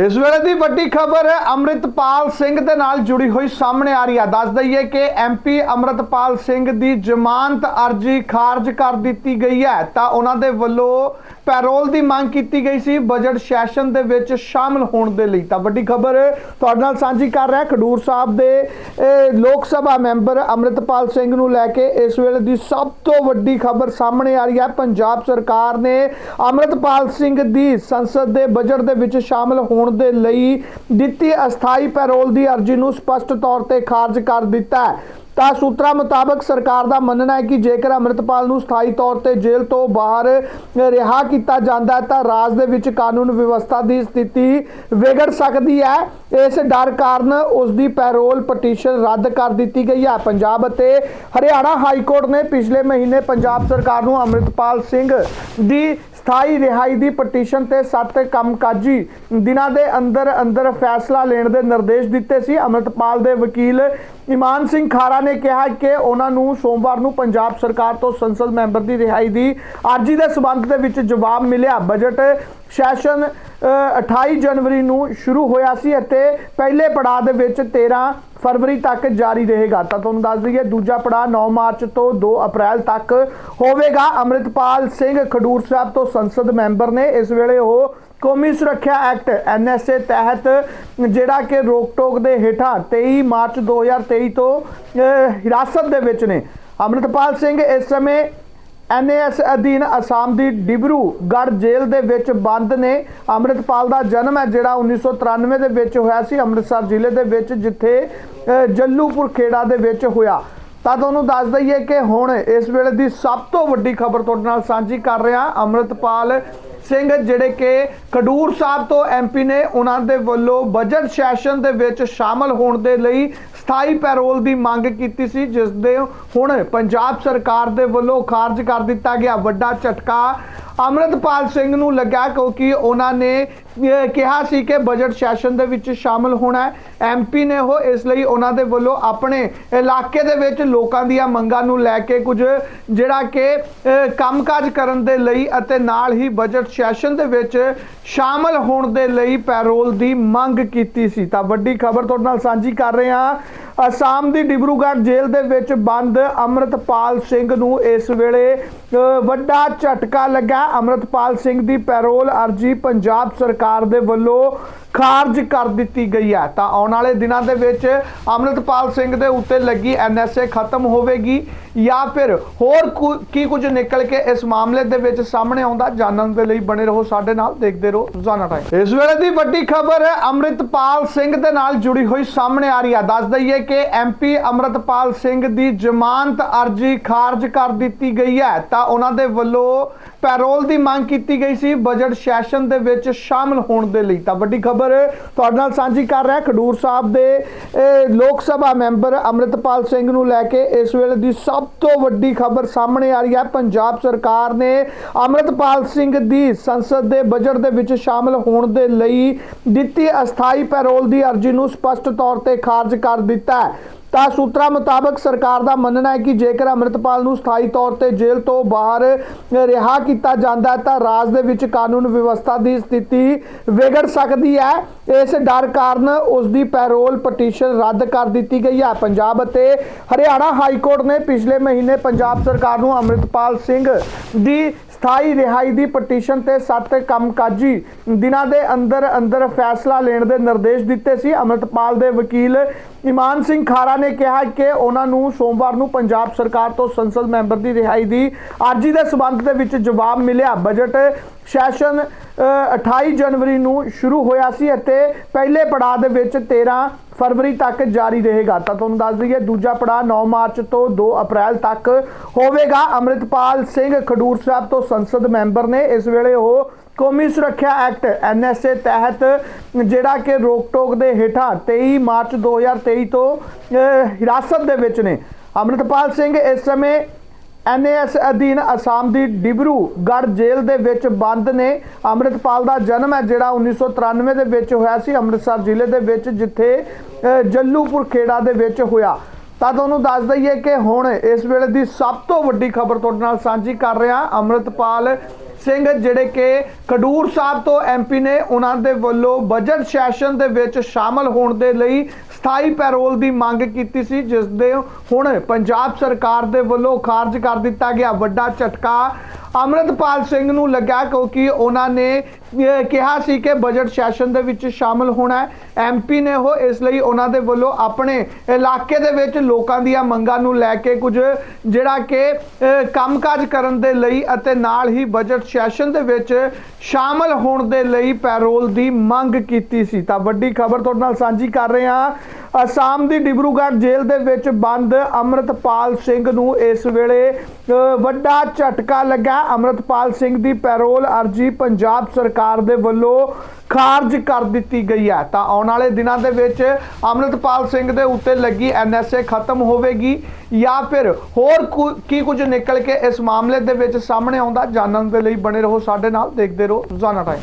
ਇਸ ਵੇਲੇ ਦੀ ਵੱਡੀ ਖਬਰ ਅੰਮ੍ਰਿਤਪਾਲ ਸਿੰਘ ਦੇ ਨਾਲ ਜੁੜੀ ਹੋਈ ਸਾਹਮਣੇ ਆ ਰਹੀ ਹੈ ਦੱਸ ਦਈਏ ਕਿ ਐਮਪੀ ਅੰਮ੍ਰਿਤਪਾਲ ਸਿੰਘ ਦੀ ਜ਼ਮਾਨਤ ਅਰਜ਼ੀ ਖਾਰਜ ਕਰ ਦਿੱਤੀ ਗਈ ਹੈ। ਤਾਂ ਉਹਨਾਂ ਦੇ ਵੱਲੋਂ ਪੈਰੋਲ ਦੀ ਮੰਗ ਕੀਤੀ ਗਈ ਸੀ। ਬਜਟ ਸੈਸ਼ਨ ਦੇ ਵਿੱਚ ਸ਼ਾਮਲ ਹੋਣ ਦੇ ਲਈ। ਤਾਂ ਵੱਡੀ ਖਬਰ ਤੁਹਾਡੇ ਨਾਲ ਸਾਂਝੀ ਕਰ ਰਿਹਾ ਖਡੂਰ ਸਾਹਿਬ ਦੇ ਲੋਕ ਸਭਾ ਮੈਂਬਰ ਅੰਮ੍ਰਿਤਪਾਲ ਸਿੰਘ ਨੂੰ ਲੈ ਕੇ ਇਸ ਵੇਲੇ ਦੀ ਸਭ ਤੋਂ ਵੱਡੀ ਖਬਰ ਸਾਹਮਣੇ ਆ ਰਹੀ ਹੈ। ਪੰਜਾਬ ਸਰਕਾਰ ਨੇ ਅੰਮ੍ਰਿਤਪਾਲ ਸਿੰਘ ਦੀ ਸੰਸਦ ਦੇ ਬਜਟ ਦੇ ਵਿੱਚ ਸ਼ਾਮਲ ਹੋਣ ਦੇ ਲਈ ਦਿੱਤੀ ਅਸਥਾਈ ਪੈਰੋਲ ਦੀ ਅਰਜ਼ੀ ਨੂੰ ਸਪਸ਼ਟ ਤੌਰ ਤੇ ਖਾਰਜ ਕਰ ਦਿੱਤਾ ਤਾਂ ਸੂਤਰਾਂ ਮੁਤਾਬਕ ਸਰਕਾਰ ਦਾ ਮੰਨਣਾ ਹੈ ਕਿ ਜੇਕਰ ਅੰਮ੍ਰਿਤਪਾਲ ਨੂੰ ਸਥਾਈ ਤੌਰ ਤੇ ਜੇਲ੍ਹ ਤੋਂ ਬਾਹਰ ਰਿਹਾ ਕੀਤਾ ਜਾਂਦਾ ਤਾਂ ਰਾਜ ਦੇ ਵਿੱਚ ਕਾਨੂੰਨ ਵਿਵਸਥਾ ਦੀ ਸਥਿਤੀ ਵਿਗੜ ਸਕਦੀ ਹੈ। ਇਸ ਡਰ ਕਾਰਨ ਉਸ ਦੀ ਪੈਰੋਲ ਪਟੀਸ਼ਨ ਰੱਦ ਕਰ ਦਿੱਤੀ ਗਈ ਹੈ। ਪੰਜਾਬ ਅਤੇ ਹਰਿਆਣਾ ਹਾਈ ਕੋਰਟ ਨੇ ਪਿਛਲੇ ਮਹੀਨੇ ਪੰਜਾਬ ਸਰਕਾਰ ਨੂੰ ਅੰਮ੍ਰਿਤਪਾਲ ਸਿੰਘ ਦੀ ਸਥਾਈ ਰਿਹਾਈ ਦੀ ਪਟੀਸ਼ਨ ਤੇ 7 ਕੰਮਕਾਜੀ ਦਿਨਾਂ ਦੇ ਅੰਦਰ ਅੰਦਰ ਫੈਸਲਾ ਲੈਣ ਦੇ ਨਿਰਦੇਸ਼ ਦਿੱਤੇ ਸੀ। ਅਮਰਤਪਾਲ ਦੇ ਵਕੀਲ ਇਮਾਨ ਸਿੰਘ ਖਾਰਾ ਨੇ ਕਿਹਾ ਕਿ ਉਹਨਾਂ ਨੂੰ ਸੋਮਵਾਰ ਨੂੰ ਪੰਜਾਬ ਸਰਕਾਰ ਤੋਂ ਸੰਸਦ ਮੈਂਬਰ ਦੀ ਰਿਹਾਈ ਦੀ ਅਰਜ਼ੀ ਦੇ ਸਬੰਧ ਦੇ ਵਿੱਚ ਜਵਾਬ ਮਿਲਿਆ। ਬਜਟ ਸੈਸ਼ਨ ਅ, 28 ਜਨਵਰੀ ਨੂੰ ਸ਼ੁਰੂ ਹੋਇਆ ਸੀ ਅਤੇ ਪਹਿਲੇ ਪੜਾਅ ਦੇ ਵਿੱਚ 13 ਫਰਵਰੀ ਤੱਕ ਜਾਰੀ ਰਹੇਗਾ। ਤਾਂ ਤੁਹਾਨੂੰ ਦੱਸ ਦਈਏ, ਦੂਜਾ ਪੜਾਅ 9 ਮਾਰਚ ਤੋਂ 2 ਅਪ੍ਰੈਲ ਤੱਕ ਹੋਵੇਗਾ। ਅੰਮ੍ਰਿਤਪਾਲ ਸਿੰਘ ਖਡੂਰ ਸਾਹਿਬ ਤੋਂ ਸੰਸਦ ਮੈਂਬਰ ਨੇ। ਇਸ ਵੇਲੇ ਉਹ ਕੌਮੀ ਸੁਰੱਖਿਆ ਐਕਟ ਐਨਐਸਏ ਤਹਿਤ, ਜਿਹੜਾ ਕਿ ਰੋਕ ਟੋਕ ਦੇ ਹੇਠਾਂ 23 ਮਾਰਚ 2023 ਤੋਂ ਹਿਰਾਸਤ ਦੇ ਵਿੱਚ ਨੇ। ਅੰਮ੍ਰਿਤਪਾਲ ਸਿੰਘ ਇਸ ਸਮੇਂ ਐਨਏਐਸ ਅਧੀਨ ਅਸਾਮ ਦੀ ਡਿਬਰੂਗੜ੍ਹ ਜੇਲ੍ਹ ਦੇ ਵਿੱਚ ਬੰਦ ਨੇ। ਅੰਮ੍ਰਿਤਪਾਲ ਦਾ ਜਨਮ ਹੈ, ਜਿਹੜਾ 1993 ਦੇ ਵਿੱਚ ਹੋਇਆ ਸੀ, ਅੰਮ੍ਰਿਤਸਰ ਜ਼ਿਲ੍ਹੇ ਦੇ ਵਿੱਚ, ਜਿੱਥੇ ਜੱਲੂਪੁਰ ਖੇੜਾ ਦੇ ਵਿੱਚ ਹੋਇਆ। ਤਾਂ ਤੁਹਾਨੂੰ ਦੱਸ ਦਈਏ ਕਿ ਹੁਣ ਇਸ ਵੇਲੇ ਦੀ ਸਭ ਤੋਂ ਵੱਡੀ ਖਬਰ ਤੁਹਾਡੇ ਨਾਲ ਸਾਂਝੀ ਕਰ ਰਿਹਾ ਅੰਮ੍ਰਿਤਪਾਲ ਸਿੰਘ, ਜਿਹੜੇ ਕਿ ਖਡੂਰ ਸਾਹਿਬ ਤੋਂ ਐਮਪੀ ਨੇ, ਉਹਨਾਂ ਦੇ ਵੱਲੋਂ ਬਜਟ ਸੈਸ਼ਨ ਦੇ ਵਿੱਚ ਸ਼ਾਮਲ ਹੋਣ ਦੇ ਲਈ ਸਥਾਈ ਪੈਰੋਲ ਦੀ ਮੰਗ ਕੀਤੀ ਸੀ, ਜਿਸ ਦੇ ਹੁਣ ਪੰਜਾਬ ਸਰਕਾਰ ਦੇ ਵੱਲੋਂ ਖਾਰਜ ਕਰ ਦਿੱਤਾ ਗਿਆ ਵੱਡਾ ਝਟਕਾ। ਅੰਮ੍ਰਿਤਪਾਲ ਸਿੰਘ ਨੂੰ ਲੱਗਾ ਕਿਉਂਕਿ ਉਹਨਾਂ ਨੇ ਕਿਹਾ ਸੀ ਕਿ ਬਜਟ ਸੈਸ਼ਨ ਦੇ ਵਿੱਚ ਸ਼ਾਮਲ ਹੋਣਾ ਹੈ। ਐਮਪੀ ਨੇ ਉਹ ਇਸ ਲਈ ਉਹਨਾਂ ਦੇ ਵੱਲੋਂ ਆਪਣੇ ਇਲਾਕੇ ਦੇ ਵਿੱਚ ਲੋਕਾਂ ਦੀਆਂ ਮੰਗਾਂ ਨੂੰ ਲੈ ਕੇ ਕੁਝ ਜਿਹੜਾ ਕਿ ਅਹ, ਕੰਮਕਾਜ ਕਰਨ ਦੇ ਲਈ ਅਤੇ ਨਾਲ ਹੀ ਬਜਟ ਸੈਸ਼ਨ ਦੇ ਵਿੱਚ ਸ਼ਾਮਲ ਹੋਣ ਦੇ ਲਈ ਪੈਰੋਲ ਦੀ ਮੰਗ ਕੀਤੀ ਸੀ। ਤਾਂ ਵੱਡੀ ਖਬਰ ਤੁਹਾਡੇ ਨਾਲ ਸਾਂਝੀ ਕਰ ਰਹੇ ਹਾਂ। ਅਸਾਮ ਦੀ ਡਿਬਰੂਗੜ੍ਹ ਜੇਲ੍ਹ ਦੇ ਵਿੱਚ ਬੰਦ ਅੰਮ੍ਰਿਤਪਾਲ ਸਿੰਘ ਨੂੰ ਇਸ ਵੇਲੇ ਵੱਡਾ ਝਟਕਾ ਲੱਗਾ। ਅੰਮ੍ਰਿਤਪਾਲ ਸਿੰਘ ਦੀ ਪੈਰੋਲ ਅਰਜ਼ੀ ਪੰਜਾਬ ਸਰਕਾਰ ਦੇ ਵੱਲੋਂ ਖਾਰਜ ਕਰ ਦਿੱਤੀ ਗਈ ਹੈ। ਤਾਂ ਆਉਣ ਵਾਲੇ ਦਿਨਾਂ ਦੇ ਵਿੱਚ ਅੰਮ੍ਰਿਤਪਾਲ ਸਿੰਘ ਦੇ ਉੱਤੇ ਲੱਗੀ ਐਨਐਸਏ ਖਤਮ ਹੋਵੇਗੀ ਜਾਂ ਫਿਰ ਹੋਰ ਕੀ ਕੁਝ ਨਿਕਲ ਕੇ ਇਸ ਮਾਮਲੇ ਦੇ ਵਿੱਚ ਸਾਹਮਣੇ ਆਉਂਦਾ, ਜਾਣਨ ਦੇ ਲਈ ਬਣੇ ਰਹੋ ਸਾਡੇ ਨਾਲ, ਦੇਖਦੇ ਰਹੋ ਰੋਜ਼ਾਨਾ ਟਾਈਮ ਇਸ ਵੇਲੇ ਦੀ ਵੱਡੀ ਖਬਰ ਅੰਮ੍ਰਿਤਪਾਲ ਸਿੰਘ ਦੇ ਨਾਲ ਜੁੜੀ ਹੋਈ ਸਾਹਮਣੇ ਆ ਰਹੀ ਹੈ। ਦੱਸ ਦਈਏ ਕਿ ਐਮਪੀ ਅੰਮ੍ਰਿਤਪਾਲ ਸਿੰਘ ਦੀ ਜ਼ਮਾਨਤ ਅਰਜ਼ੀ ਖਾਰਜ ਕਰ ਦਿੱਤੀ ਗਈ ਹੈ। ਤਾਂ ਉਹਨਾਂ ਦੇ ਵੱਲੋਂ ਪੈਰੋਲ ਦੀ ਮੰਗ ਕੀਤੀ ਗਈ ਸੀ। ਬਜਟ ਸੈਸ਼ਨ ਦੇ ਵਿੱਚ ਸ਼ਾਮਲ ਹੋਣ ਦੇ ਲਈ। ਤਾਂ ਵੱਡੀ ਖਬਰ ਤੁਹਾਡੇ ਨਾਲ ਸਾਂਝੀ ਕਰ ਰਿਹਾ ਖਡੂਰ ਸਾਹਿਬ ਦੇ ਲੋਕ ਸਭਾ ਮੈਂਬਰ ਅੰਮ੍ਰਿਤਪਾਲ ਸਿੰਘ ਨੂੰ ਲੈ ਕੇ। ਇਸ ਵੇਲੇ ਦੀ ਸਭ ਤੋਂ ਵੱਡੀ ਖਬਰ ਸਾਹਮਣੇ ਆ ਰਹੀ ਹੈ। ਪੰਜਾਬ ਸਰਕਾਰ ਨੇ ਅੰਮ੍ਰਿਤਪਾਲ ਸਿੰਘ ਦੀ ਸੰਸਦ ਦੇ ਬਜਟ ਦੇ ਵਿੱਚ ਸ਼ਾਮਲ ਹੋਣ ਦੇ ਲਈ ਦਿੱਤੀ ਅਸਥਾਈ ਪੈਰੋਲ ਦੀ ਅਰਜ਼ੀ ਨੂੰ ਸਪਸ਼ਟ ਤੌਰ ਤੇ ਖਾਰਜ ਕਰ ਦਿੱਤਾ ਹੈ। ਤਾਂ ਸੂਤਰਾਂ ਮੁਤਾਬਕ ਸਰਕਾਰ ਦਾ ਮੰਨਣਾ ਹੈ ਕਿ ਜੇਕਰ ਅੰਮ੍ਰਿਤਪਾਲ ਨੂੰ ਸਥਾਈ ਤੌਰ ਤੇ ਜੇਲ੍ਹ ਤੋਂ ਬਾਹਰ ਰਿਹਾ ਕੀਤਾ ਜਾਂਦਾ ਤਾਂ ਰਾਜ ਦੇ ਵਿੱਚ ਕਾਨੂੰਨ ਵਿਵਸਥਾ ਦੀ ਸਥਿਤੀ ਵਿਗੜ ਸਕਦੀ ਹੈ। ਇਸ ਡਰ ਕਾਰਨ ਉਸ ਦੀ ਪੈਰੋਲ ਪਟੀਸ਼ਨ ਰੱਦ ਕਰ ਦਿੱਤੀ ਗਈ ਹੈ। ਪੰਜਾਬ ਅਤੇ ਹਰਿਆਣਾ ਹਾਈ ਕੋਰਟ ਨੇ ਪਿਛਲੇ ਮਹੀਨੇ ਪੰਜਾਬ ਸਰਕਾਰ ਨੂੰ ਅੰਮ੍ਰਿਤਪਾਲ ਸਿੰਘ ਦੀ ਸਥਾਈ ਰਿਹਾਈ ਦੀ ਪਟੀਸ਼ਨ ਤੇ 7 ਕੰਮਕਾਜੀ ਦਿਨਾਂ ਦੇ ਅੰਦਰ ਅੰਦਰ ਫੈਸਲਾ ਲੈਣ ਦੇ ਨਿਰਦੇਸ਼ ਦਿੱਤੇ ਸੀ। ਅਮਰਤਪਾਲ ਦੇ ਵਕੀਲ ਇਮਾਨ ਸਿੰਘ ਖਾਰਾ ਨੇ ਕਿਹਾ ਕਿ ਉਹਨਾਂ ਨੂੰ ਸੋਮਵਾਰ ਨੂੰ ਪੰਜਾਬ ਸਰਕਾਰ ਤੋਂ ਸੰਸਦ ਮੈਂਬਰ ਦੀ ਰਿਹਾਈ ਦੀ ਅਰਜ਼ੀ ਦੇ ਸਬੰਧ ਦੇ ਵਿੱਚ ਜਵਾਬ ਮਿਲਿਆ। ਬਜਟ ਸੈਸ਼ਨ ਅ, 28 ਜਨਵਰੀ ਨੂੰ ਸ਼ੁਰੂ ਹੋਇਆ ਸੀ ਅਤੇ ਪਹਿਲੇ ਪੜਾਅ ਦੇ ਵਿੱਚ 13 ਫਰਵਰੀ ਤੱਕ ਜਾਰੀ ਰਹੇਗਾ। ਤਾਂ ਤੁਹਾਨੂੰ ਦੱਸ ਦਈਏ ਦੂਜਾ ਪੜਾਅ 9 ਮਾਰਚ ਤੋਂ 2 ਅਪ੍ਰੈਲ ਤੱਕ ਹੋਵੇਗਾ। ਅੰਮ੍ਰਿਤਪਾਲ ਸਿੰਘ ਖਡੂਰ ਸਾਹਿਬ ਤੋਂ ਸੰਸਦ ਮੈਂਬਰ ਨੇ ਇਸ ਵੇਲੇ ਉਹ ਕੌਮੀ ਸੁਰੱਖਿਆ ਐਕਟ ਐਨਐਸਏ ਤਹਿਤ ਜਿਹੜਾ ਕਿ ਰੋਕ ਟੋਕ ਦੇ ਹੇਠਾਂ 23 ਮਾਰਚ 2023 ਤੋਂ ਹਿਰਾਸਤ ਦੇ ਵਿੱਚ ਨੇ। ਅੰਮ੍ਰਿਤਪਾਲ ਸਿੰਘ ਇਸ ਸਮੇਂ ਐਨਏਐਸ ਅਧੀਨ ਅਸਾਮ ਦੀ ਡਿਬਰੂਗੜ੍ਹ ਜੇਲ੍ਹ ਦੇ ਵਿੱਚ ਬੰਦ ਨੇ। ਅੰਮ੍ਰਿਤਪਾਲ ਦਾ ਜਨਮ ਹੈ ਜਿਹੜਾ 1993 ਦੇ ਵਿੱਚ ਹੋਇਆ ਸੀ, ਅੰਮ੍ਰਿਤਸਰ ਜ਼ਿਲ੍ਹੇ ਦੇ ਵਿੱਚ, ਜਿੱਥੇ ਜੱਲੂਪੁਰ ਖੇੜਾ ਦੇ ਵਿੱਚ ਹੋਇਆ। ਤਾਂ ਤੁਹਾਨੂੰ ਦੱਸ ਦਈਏ ਕਿ ਹੁਣ ਇਸ ਵੇਲੇ ਦੀ ਸਭ ਤੋਂ ਵੱਡੀ ਖਬਰ ਤੁਹਾਡੇ ਨਾਲ ਸਾਂਝੀ ਕਰ ਰਿਹਾ ਅੰਮ੍ਰਿਤਪਾਲ ਸਿੰਘ, ਜਿਹੜੇ ਕਿ ਖਡੂਰ ਸਾਹਿਬ ਤੋਂ ਐਮਪੀ ਨੇ ਉਹਨਾਂ ਦੇ ਵੱਲੋਂ ਬਜਟ ਸੈਸ਼ਨ ਦੇ ਵਿੱਚ ਸ਼ਾਮਲ ਹੋਣ ਦੇ ਲਈ ਸਥਾਈ ਪੈਰੋਲ ਦੀ ਮੰਗ ਕੀਤੀ ਸੀ, ਜਿਸ ਦੇ ਹੁਣ ਪੰਜਾਬ ਸਰਕਾਰ ਦੇ ਵੱਲੋਂ ਖਾਰਜ ਕਰ ਦਿੱਤਾ ਗਿਆ। ਵੱਡਾ ਝਟਕਾ ਅਮਰਤਪਾਲ ਸਿੰਘ ਨੂੰ ਲੱਗਾ ਕਿਉਂਕਿ ਉਹਨਾਂ ਨੇ ਕਿਹਾ ਸੀ ਕਿ ਬਜਟ ਸੈਸ਼ਨ ਦੇ ਵਿੱਚ ਸ਼ਾਮਲ ਹੋਣਾ ਹੈ। ਐਮਪੀ ਨੇ ਉਹ ਇਸ ਲਈ ਉਹਨਾਂ ਦੇ ਵੱਲੋਂ ਆਪਣੇ ਇਲਾਕੇ ਦੇ ਵਿੱਚ ਲੋਕਾਂ ਦੀਆਂ ਮੰਗਾਂ ਨੂੰ ਲੈ ਕੇ ਕੁਝ ਜਿਹੜਾ ਕਿ ਅਹ, ਕੰਮਕਾਜ ਕਰਨ ਦੇ ਲਈ ਅਤੇ ਨਾਲ ਹੀ ਬਜਟ ਸੈਸ਼ਨ ਦੇ ਵਿੱਚ ਸ਼ਾਮਲ ਹੋਣ ਦੇ ਲਈ ਪੈਰੋਲ ਦੀ ਮੰਗ ਕੀਤੀ ਸੀ। ਤਾਂ ਵੱਡੀ ਖਬਰ ਤੁਹਾਡੇ ਨਾਲ ਸਾਂਝੀ ਕਰ ਰਹੇ ਹਾਂ। ਅਸਾਮ ਦੀ ਡਿਬਰੂਗੜ੍ਹ ਜੇਲ੍ਹ ਦੇ ਵਿੱਚ ਬੰਦ ਅਮਰਤਪਾਲ ਸਿੰਘ ਨੂੰ ਇਸ ਵੇਲੇ ਵੱਡਾ ਝਟਕਾ ਲੱਗਾ। ਅਮਰਤਪਾਲ ਸਿੰਘ ਦੀ ਪੈਰੋਲ ਅਰਜੀ ਪੰਜਾਬ ਸਰਕਾਰ ਦੇ ਵੱਲੋਂ ਖਾਰਜ ਕਰ ਦਿੱਤੀ ਗਈ ਹੈ। ਤਾਂ ਆਉਣ ਵਾਲੇ ਦਿਨਾਂ ਦੇ ਵਿੱਚ ਅਮਰਤਪਾਲ ਸਿੰਘ ਦੇ ਉੱਤੇ ਲੱਗੀ ਐਨਐਸਏ ਖਤਮ ਹੋਵੇਗੀ ਜਾਂ ਫਿਰ ਹੋਰ ਕੁ- ਕੀ ਕੁਝ ਨਿਕਲ ਕੇ ਇਸ ਮਾਮਲੇ ਦੇ ਵਿੱਚ ਸਾਹਮਣੇ ਆਉਂਦਾ, ਜਾਣਨ ਦੇ ਲਈ ਬਣੇ ਰਹੋ ਸਾਡੇ ਨਾਲ। ਦੇਖਦੇ ਰਹੋ ਰੋਜ਼ਾਨਾ ਟਾਈਮ।